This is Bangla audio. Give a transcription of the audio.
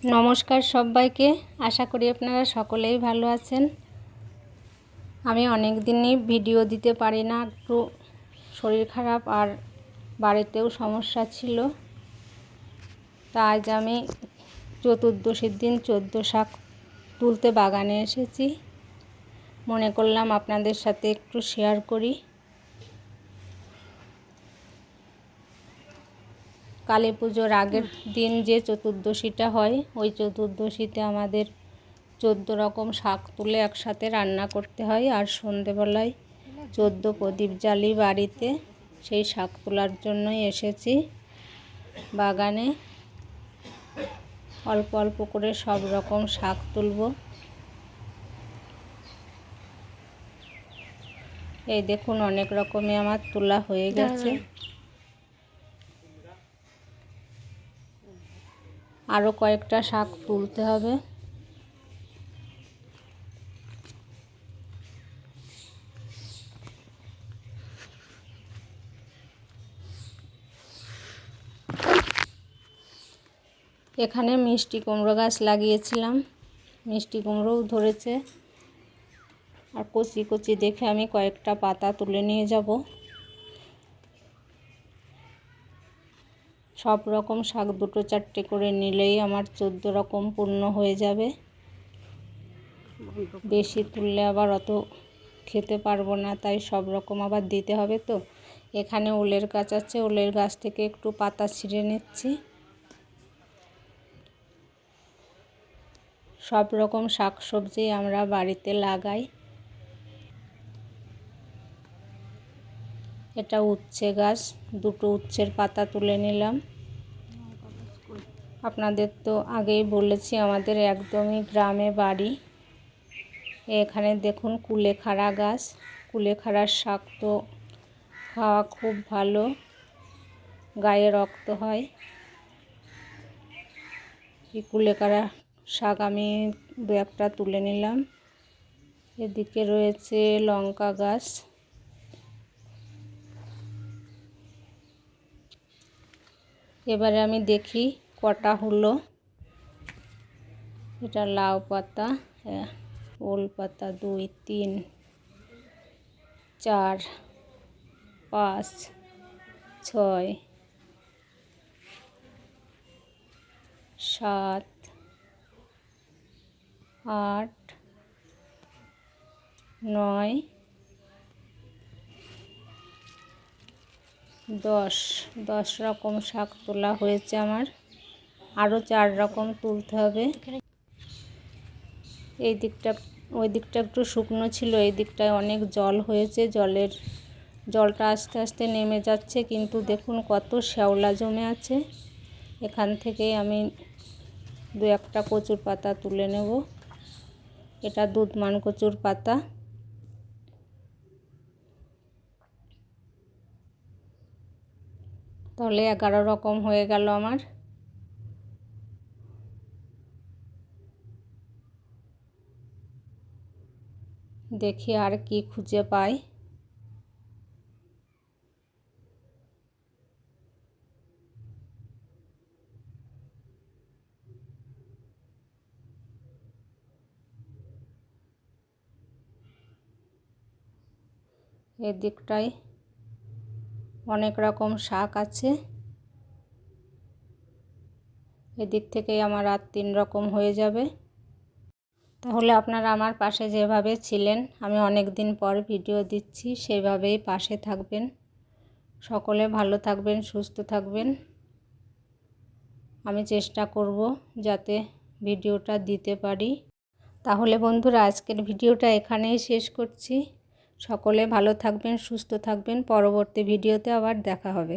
নমস্কার সবাইকে। আশা করি আপনারা সকলেই ভালো আছেন। আমি অনেক দিনই ভিডিও দিতে পারি না। একটু শরীর খারাপ আর বাড়িতেও সমস্যা ছিল। তা আজ আমি চতুর্দশীর দিন চোদ্দ শাক তুলতে বাগানে এসেছি। মনে করলাম আপনাদের সাথে একটু শেয়ার করি। কালী পুজোর আগের দিন যে চতুর্দশীটা হয়, ওই চতুর্দশীতে আমাদের চোদ্দ রকম শাক তুলে একসাথে রান্না করতে হয়। আর সন্ধেবেলায় চোদ্দ প্রদীপ জ্বালি বাড়িতে, সেই শাক তোলার জন্যই এসেছি। বাগানে অল্প অল্প করে সব রকম শাক তুলব। এই দেখুন, অনেক রকমই আমার তোলা হয়ে গেছে। আরও কয়েকটা শাক তুলতে হবে। এখানে মিষ্টি কুমড়ো গাছ লাগিয়েছিলাম। মিষ্টি কুমড়োও ধরেছে। আর কচি কচি দেখে আমি কয়েকটা পাতা তুলে নিয়ে যাব। সব রকম শাক দুটো চারটে করে নিলেই আমার চোদ্দ রকম পূর্ণ হয়ে যাবে। বেশি তুললে আবার অত খেতে পারব না, তাই সব রকম আবার দিতে হবে তো। এখানে ওলের গাছ আছে, ওলের গাছ থেকে একটু পাতা ছিঁড়ে নিচ্ছি। সব রকম শাক সবজি আমরা বাড়িতে লাগাই। এটা উচ্ছে গাছ, দুটো উচ্ছের পাতা তুলে নিলাম। আপনাদের তো আগেই বলেছি, আমাদের একদমই গ্রামে বাড়ি। এখানে দেখুন কুলেখাড়া গাছ, কুলেখাড়ার শাক তো খাওয়া খুব ভালো, গায়ে রক্ত হয়। এই কুলেখাড়া শাক আমি দু একটা তুলে নিলাম। এদিকে রয়েছে লঙ্কা গাছ। এবারে আমি দেখি কটা হলো। এটা লাউ পাতা ওল পাতা দুই, তিন, চার, পাঁচ, ছয়, সাত, আট, নয় দশ দশ রকম শাক তোলা হয়েছে আমার। আরও চার রকম তুলতে হবে। এই দিকটা, ওই দিকটা একটু শুকনো ছিল, এই দিকটায় অনেক জল হয়েছে। জলের, জলটা আস্তে আস্তে নেমে যাচ্ছে, কিন্তু দেখুন কত শ্যাওলা জমে আছে। এখান থেকে আমি দু একটা কচুর পাতা তুলে নেব। এটা দুধমান কচুর পাতা। তাহলে এগারো রকম হয়ে গেল আমার। দেখি আর কি খুঁজে পাই। এদিকটায় অনেক রকম শাক আছে। এদিক থেকেই আমার আর তিন রকম হয়ে যাবে। তাহলে আপনারা আমার পাশে যেভাবে ছিলেন, আমি অনেক দিন পর ভিডিও দিচ্ছি, সেভাবেই পাশে থাকবেন। সকলে ভালো থাকবেন, সুস্থ থাকবেন। আমি চেষ্টা করব যাতে ভিডিওটা দিতে পারি। তাহলে বন্ধুরা, আজকের ভিডিওটা এখানেই শেষ করছি। সকলে ভালো থাকবেন সুস্থ থাকবেন। পরবর্তী ভিডিওতে আবার দেখা হবে।